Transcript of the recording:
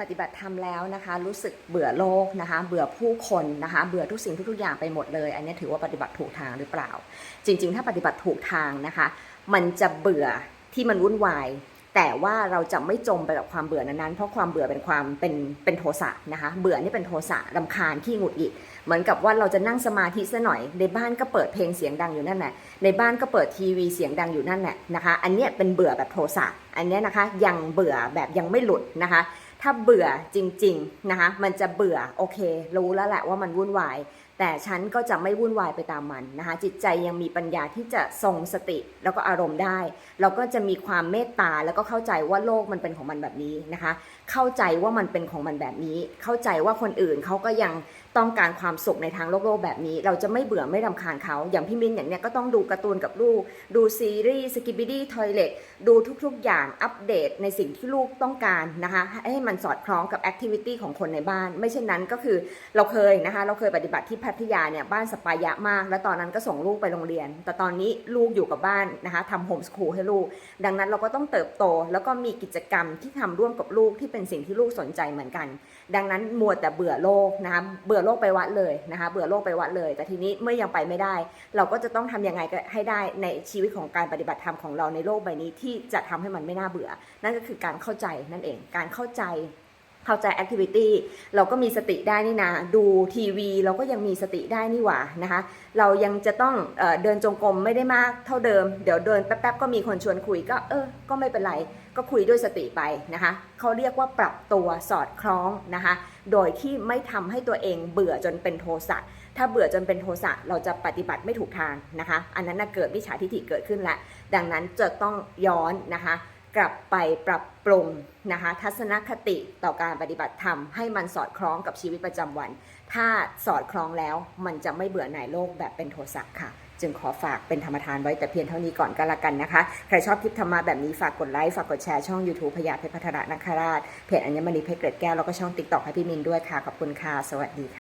ปฏิบัติธรรมแล้วนะคะ รู้สึกเบื่อโลกนะคะ เบื่อผู้คนนะคะ เบื่อทุกสิ่งทุกๆอย่างไปหมดเลย อันนี้ถือว่าปฏิบัติถูกทางหรือเปล่า จริง ๆ ถ้าปฏิบัติถูกทางนะคะ มันจะเบื่อที่มันวุ่นวายแต่ว่าเราจะไม่จมไปกับความเบื่อนั้นๆ เพราะความเบื่อเป็นความเป็นเป็นโทสะนะคะ เบื่อนี่เป็นโทสะรำคาญขี้หงุดหงิด เหมือนกับว่าเราจะนั่งสมาธิซะหน่อย ในบ้านก็เปิดเพลงเสียงดังอยู่นั่นแหละ ในบ้านก็เปิดทีวีเสียงดังอยู่นั่นแหละนะคะ อันนี้เป็นเบื่อแบบโทสะ อันนี้นะคะยังเบื่อแบบยังไม่หลุดนะคะ ถ้าเบื่อจริงๆนะคะมันจะเบื่อโอเค รู้แล้วแหละว่ามันวุ่นวาย แต่ฉันก็จะไม่วุ่นวายไปตามมันนะคะจิตใจยังมีปัญญาที่จะทรงสติแล้วก็อารมณ์ได้ เราก็จะมีความเมตตาแล้วก็เข้าใจว่าโลกมันเป็นของมันแบบนี้นะคะ เข้าใจว่ามันเป็นของมันแบบนี้ เข้าใจว่าคนอื่นเขาก็ยัง ต้องการความสุขในทางโลกโลกแบบนี้ เราจะไม่เบื่อไม่รำคาญเขา อย่างพี่มินอย่างเนี้ยก็ต้องดูการ์ตูนกับลูก ดูซีรีส์สกิบิดี้ทอยเล็ตดูทุกๆ อย่างอัปเดตในสิ่งที่ลูกต้องการนะคะ ให้มันสอดคล้องกับแอคทิวิตี้ของคนในบ้าน ไม่เช่นนั้นก็คือเราเคยนะคะ เราเคยปฏิบัติที่พัทยาเนี่ยบ้านสปายะมาก แล้วตอนนั้นก็ส่งลูกไปโรงเรียน แต่ตอนนี้ลูกอยู่กับบ้านนะคะทำโฮมสคูลให้ลูก ดังนั้นเราก็ต้องเติบโต แล้วก็มีกิจกรรมที่ทำร่วมกับลูกที่เป็นสิ่งที่ลูกสนใจเหมือนกัน ดังนั้นมัวแต่เบื่อโลกนะคะเบื่อโลกไปวัดเลยนะคะเบื่อโลกไปวัดเลย แต่ทีนี้เมื่อยังไปไม่ได้ เราก็จะต้องทำยังไงก็ให้ได้ในชีวิตของการปฏิบัติธรรมของเราในโลกใบนี้ที่จะทำให้มันไม่น่าเบื่อ นั่นก็คือการเข้าใจนั่นเอง การเข้าใจ เข้าใจแอคทิวิตี้เราก็มีสติได้นี่นะ ดูทีวีเราก็ยังมีสติได้นี่หว่านะคะ เรายังจะต้องเอเดินจงกรมไม่ได้มากเท่าเดิม เดี๋ยวเดินแป๊บๆก็มีคนชวนคุยก็เออ ก็ไม่เป็นไร ก็คุยด้วยสติไปนะคะ เขาเรียกว่าปรับตัวสอดคล้องนะคะ โดยที่ไม่ทำให้ตัวเองเบื่อจนเป็นโทสะ ถ้าเบื่อจนเป็นโทสะเราจะปฏิบัติไม่ถูกทางนะคะ อันนั้นเกิดวิชาทิฏฐิเกิดขึ้นแล้วดังนั้นจะต้องย้อนนะคะ กลับไปปรับปรุงนะคะทัศนคติต่อการปฏิบัติธรรมให้มันสอดคล้องกับชีวิตประจำวัน ถ้าสอดคล้องแล้วมันจะไม่เบื่อหน่ายโลกแบบเป็นโทสะค่ะ จึงขอฝากเป็นธรรมทานไว้แต่เพียงเท่านี้ก่อนก็แล้วกันนะคะ ใครชอบคลิปธรรมะแบบนี้ฝากกดไลค์ฝากกดแชร์ช่อง YouTube พยาเพชรพัฒระนคราชเพจอัญมณีเพชรเกร็ดแก้วแล้วก็ช่องติ๊กต็อกให้พี่มินด้วยค่ะขอบคุณค่ะสวัสดีค่ะ